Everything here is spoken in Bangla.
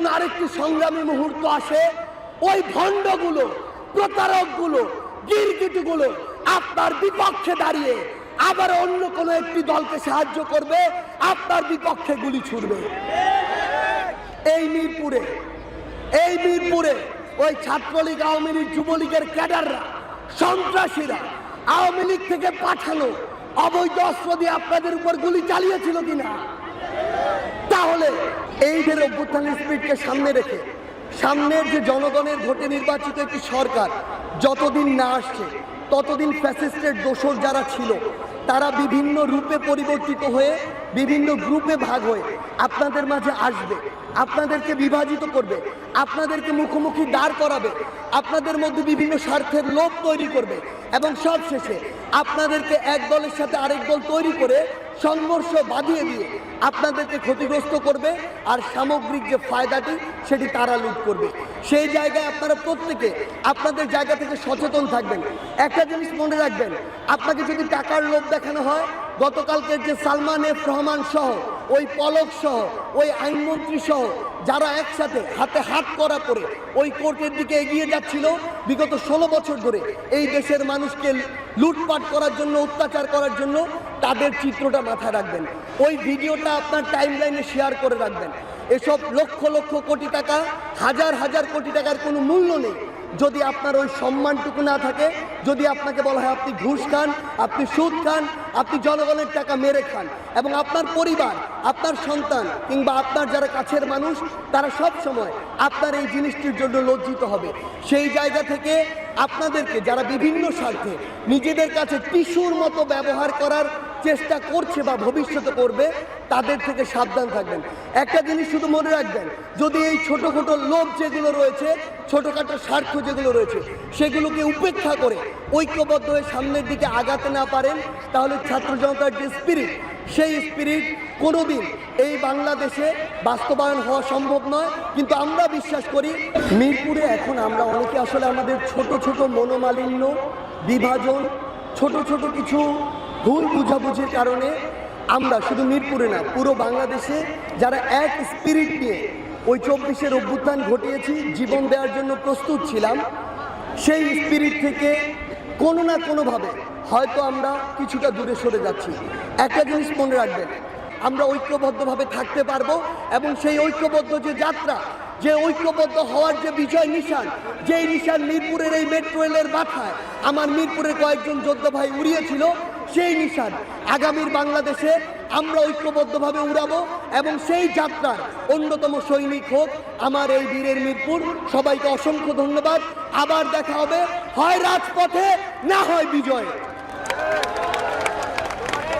জন্য আরেকটি সংগ্রামী মুহূর্ত আসে। ওই ভণ্ডগুলো, প্রতারকগুলো, গিরগিটিগুলো আপনার বিপক্ষে দাঁড়িয়ে আবার অন্য কোনো একটি দলকে সাহায্য করবে, আপনার বিপক্ষে গুলি ছুড়বে। এই মিরপুরে এই মিরপুরে ওই ছাত্রলীগ, আওয়ামী লীগ, যুবলীগের ক্যাডাররা, সন্ত্রাসীরা আওয়ামী লীগ থেকে পাঠানো অবৈধ অস্ত্র দিয়ে আপনাদের উপর গুলি চালিয়েছিল কিনা? তাহলে এই যে অভ্যুত্থানের স্পিডকে সামনে রেখে, সামনের যে জনগণের ভোটে নির্বাচিত একটি সরকার যতদিন না আসছে, ততদিন ফ্যাসিস্টের দোষর যারা ছিল, তারা বিভিন্ন রূপে পরিবর্তিত হয়ে, বিভিন্ন গ্রুপে ভাগ হয়ে আপনাদের মাঝে আসবে, আপনাদেরকে বিভাজিত করবে, আপনাদেরকে মুখোমুখি দাঁড় করাবে, আপনাদের মধ্যে বিভিন্ন স্বার্থের লোভ তৈরি করবে এবং সব শেষে আপনাদেরকে এক দলের সাথে আরেক দল তৈরি করে সংঘর্ষ বাঁধিয়ে দিয়ে আপনাদেরকে ক্ষতিগ্রস্ত করবে আর সামগ্রিক যে ফায়দাটি সেটি তারা লুট করবে। সেই জায়গায় আপনারা প্রত্যেকে আপনাদের জায়গা থেকে সচেতন থাকবেন। একটা জিনিস মনে রাখবেন, আপনাকে যদি টাকার লোভ দেখানো হয় গতকালকে যে সালমান এফ রহমান সহ, ওই পলক সহ, ওই আইনমন্ত্রী সহ যারা একসাথে হাতে হাত করা করে ওই কোর্টের দিকে এগিয়ে যাচ্ছিল বিগত ষোলো বছর ধরে, এই দেশের মানুষকে লুটপাট করার জন্য, অত্যাচার করার জন্য তাদের চিত্রটা মাথায় রাখবেন। ওই ভিডিওটা আপনার টাইম লাইনে শেয়ার করে রাখবেন। এসব লক্ষ লক্ষ কোটি টাকা, হাজার হাজার কোটি টাকার কোনো মূল্য নেই। যদি আপনার ওই সম্মানটুকু না থাকে, যদি আপনাকে বলা হয় আপনি ঘুষ খান, আপনি সুদ খান, আপনি জনগণের টাকা মেরে খান, এবং আপনার পরিবার, আপনার সন্তান, কিংবা আপনার যারা কাছের মানুষ, তারা সব সময় আপনার এই জিনিসটির জন্য লজ্জিত হবে। সেই জায়গা থেকে আপনাদেরকে, যারা বিভিন্ন স্বার্থে নিজেদের কাছে টিস্যুর মতো ব্যবহার করার চেষ্টা করছে বা ভবিষ্যতে করবে, তাদের থেকে সাবধান থাকবেন। একটা জিনিস শুধু মনে রাখবেন, যদি এই ছোট ছোট লোভ যেগুলো রয়েছে, ছোটোখাটো স্বার্থ যেগুলো রয়েছে, সেগুলোকে উপেক্ষা করে ঐক্যবদ্ধ হয়ে সামনের দিকে আগাতে না পারেন, তাহলে ছাত্র জনতার যে স্পিরিট সেই স্পিরিট কোনোদিন এই বাংলাদেশে বাস্তবায়ন হওয়া সম্ভব নয়। কিন্তু আমরা বিশ্বাস করি, মিরপুরে এখন আমরা অনেকে আসলে আমাদের ছোট ছোট মনোমালিন্য, বিভাজন, ছোট ছোট কিছু ভুল বুঝাবুঝির কারণে আমরা শুধু মিরপুরে না, পুরো বাংলাদেশে যারা এক স্পিরিট নিয়ে ওই চব্বিশের অভ্যুত্থান ঘটিয়েছি, জীবন দেওয়ার জন্য প্রস্তুত ছিলাম, সেই স্পিরিট থেকে কোনো না কোনোভাবে হয়তো আমরা কিছুটা দূরে সরে যাচ্ছি। একটা জিনিস মনে রাখবেন, আমরা ঐক্যবদ্ধভাবে থাকতে পারব এবং সেই ঐক্যবদ্ধ যে যাত্রা, যে ঐক্যবদ্ধ হওয়ার যে বিজয় নিশান, যেই নিশান মিরপুরের এই মেট্রো রেলের মাথায়, আমার মিরপুরের কয়েকজন যোদ্ধা ভাই উড়িয়েছিল সেই নিশান। আগামীর বাংলাদেশে আমরা ঐক্যবদ্ধভাবে উড়াবো এবং সেই যাত্রার অন্যতম সৈনিক হোক আমার এই বীরের মিরপুর। সবাইকে অসংখ্য ধন্যবাদ। আবার দেখা হবে। হয় রাজপথে, না হয় বিজয়ে।